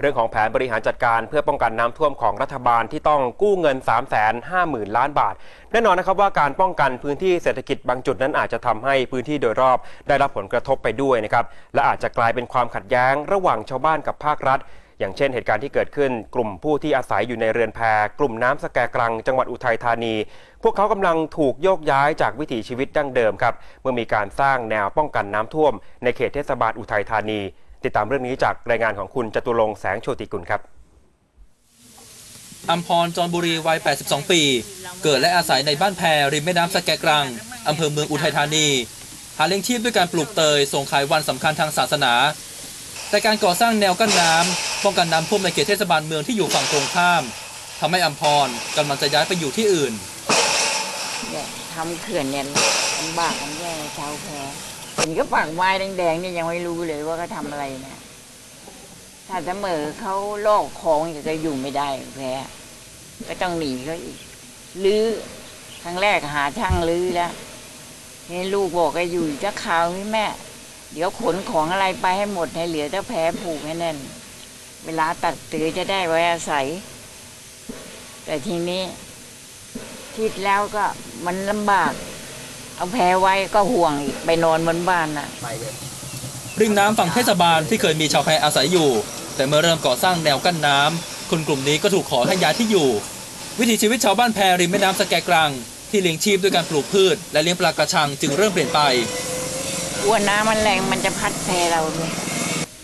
เรื่องของแผนบริหารจัดการเพื่อป้องกันน้ำท่วมของรัฐบาลที่ต้องกู้เงิน 3 5 0 0 0 0 ล้านบาท แน่นอนนะครับว่าการป้องกันพื้นที่เศรษฐกิจบางจุดนั้นอาจจะทำให้พื้นที่โดยรอบได้รับผลกระทบไปด้วยนะครับ และอาจจะกลายเป็นความขัดแย้งระหว่างชาวบ้านกับภาครัฐ อย่างเช่นเหตุการณ์ที่เกิดขึ้น กลุ่มผู้ที่อาศัยอยู่ในเรือนแพกลุ่มน้ำสแกกรัง จังหวัดอุทัยธานี พวกเขากำลังถูกโยกย้ายจากวิถีชีวิตดั้งเดิมครับเมื่อมีการสร้างแนวป้องกันน้ำท่วม ในเขตเทศบาลอุทัยธานี ติดตามเรื่องนี้จากรายงานของคุณจตุรงค์แสงโชติกุลครับอัมพรจรบุรีวัย 82 ปี เกิดและอาศัยในบ้านแพริมแม่น้ำสแกกรังอำเภอเมืองอุทัยธานี หาเลี้ยงชีพด้วยการปลูกเตย ส่งขายวันสำคัญทางศาสนา แต่การก่อสร้างแนวกั้นน้ำป้องกันน้ำท่วมในเขตเทศบาลเมืองที่อยู่ฝั่งตรงข้ามทำให้อัมพรกำลังจะย้ายไปอยู่ที่อื่นเนี่ยทำเขื่อนเนี่ยลำบากมันแย่ชาวแพเห็ นก็ปากไม้แดงๆเนี่ยยังไม่รู้เลยว่าเขาทำอะไรเนี่ยถ้าเสมอเขาลอกคลองก็อยู่ไม่ได้แพ้ก็ต้องหนีเขาอีกลื้อครั้งแรกหาช่างลื้อแล้วเห็นลูกบอกก็อยู่จะข่าวนี่แม่ เดี๋ยวขนของอะไรไปให้หมดให้เหลือแต่แพ้ผูกให้แน่น เวลาตัดตือจะได้ไว้อาศัย แต่ทีนี้คิดแล้วก็มันลำบาก เอาแพ้ไว้ก็ห่วงอีกไปนอนบนบ้านน่ะริมน้ำฝั่งเทศบาลที่เคยมีชาวแพอาศัยอยู่ แต่เมื่อเริ่มก่อสร้างแนวกั้นน้ำคนกลุ่มนี้ก็ถูกขอให้ย้ายที่อยู่ วิถีชีวิตชาวบ้านแพริมแม่น้ำสแกกรัง ที่เลี้ยงชีพด้วยการปลูกพืช และเลี้ยงปลากระชังจึงเริ่มเปลี่ยนไปกลัวน้ำมันแรงมันจะพัดแพเราเลย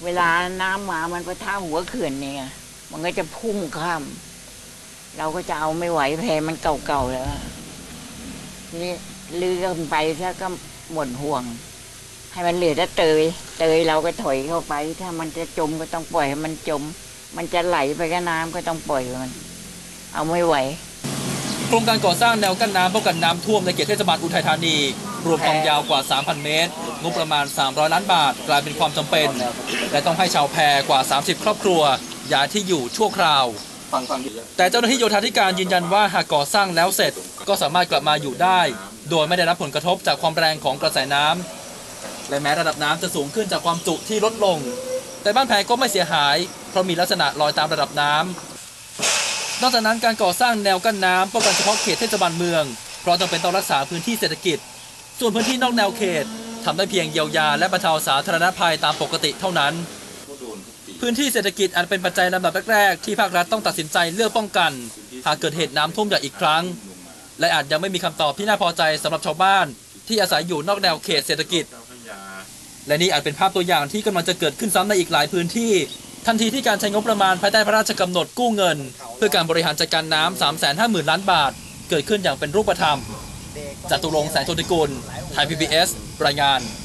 เวลาน้ำมามันประท่าหัวเขื่อนเนี่ยมันก็จะพุ่งข้าม เราก็จะเอาไม่ไหวแพมันเก่าๆแล้วทีนี่ ลือกันไปถ้าก็หมดห่วง ให้มันเหลือแต่เตย เตยเราก็ถอยเข้าไป ถ้ามันจะจมก็ต้องปล่อยให้มันจม มันจะไหลไปกับน้ำก็ต้องปล่อยมัน เอาไม่ไหวโครงการก่อสร้างแนวกั้นน้ำป้องกันน้ำท่วมในเขตเทศบาลอุทัยธานี รวมความยาวกว่า 3,000 เมตร งบประมาณ 300 ล้านบาท กลายเป็นความจำเป็น และต้องให้ชาวแพกว่า 30 ครอบครัว ย้ายที่อยู่ชั่วคราว แต่เจ้าหน้าที่โยธาธิการยืนยันว่าหากก่อสร้างแล้วเสร็จ ก็สามารถกลับมาอยู่ได้ โดยไม่ได้รับผลกระทบจากความแรงของกระแสน้ำและแม้ระดับน้ำจะสูงขึ้นจากความจุที่ลดลง แต่บ้านแพก็ไม่เสียหาย เพราะมีลักษณะลอยตามระดับน้ำนอกจากนั้นการก่อสร้างแนวกั้นน้ำป้องกันเฉพาะเขตเทศบาลเมือง เพราะจำเป็นต้องรักษาพื้นที่เศรษฐกิจ ส่วนพื้นที่นอกแนวเขตทำได้เพียงเยียวยาและบรรเทาสาธารณภัยตามปกติเท่านั้น พื้นที่เศรษฐกิจอาจเป็นปัจจัยลำดับแรกๆที่ภาครัฐต้องตัดสินใจเลือกป้องกัน หากเกิดเหตุน้ำท่วมใหญ่อีกครั้ง และอาจยังไม่มีคำตอบที่น่าพอใจสำหรับชาวบ้าน ที่อาศัยอยู่นอกแนวเขตเศรษฐกิจ และนี่อาจเป็นภาพตัวอย่างที่กำลังจะเกิดขึ้นซ้ำในอีกหลายพื้นที่ ทันทีที่การใช้งบประมาณภายใต้พระราชกำหนดกู้เงิน เพื่อการบริหารจัดการน้ำ350,000 ล้านบาท เกิดขึ้นอย่างเป็นรูปธรรมจตุรงแสงโชติกุลไทยพีบีเอสรายงาน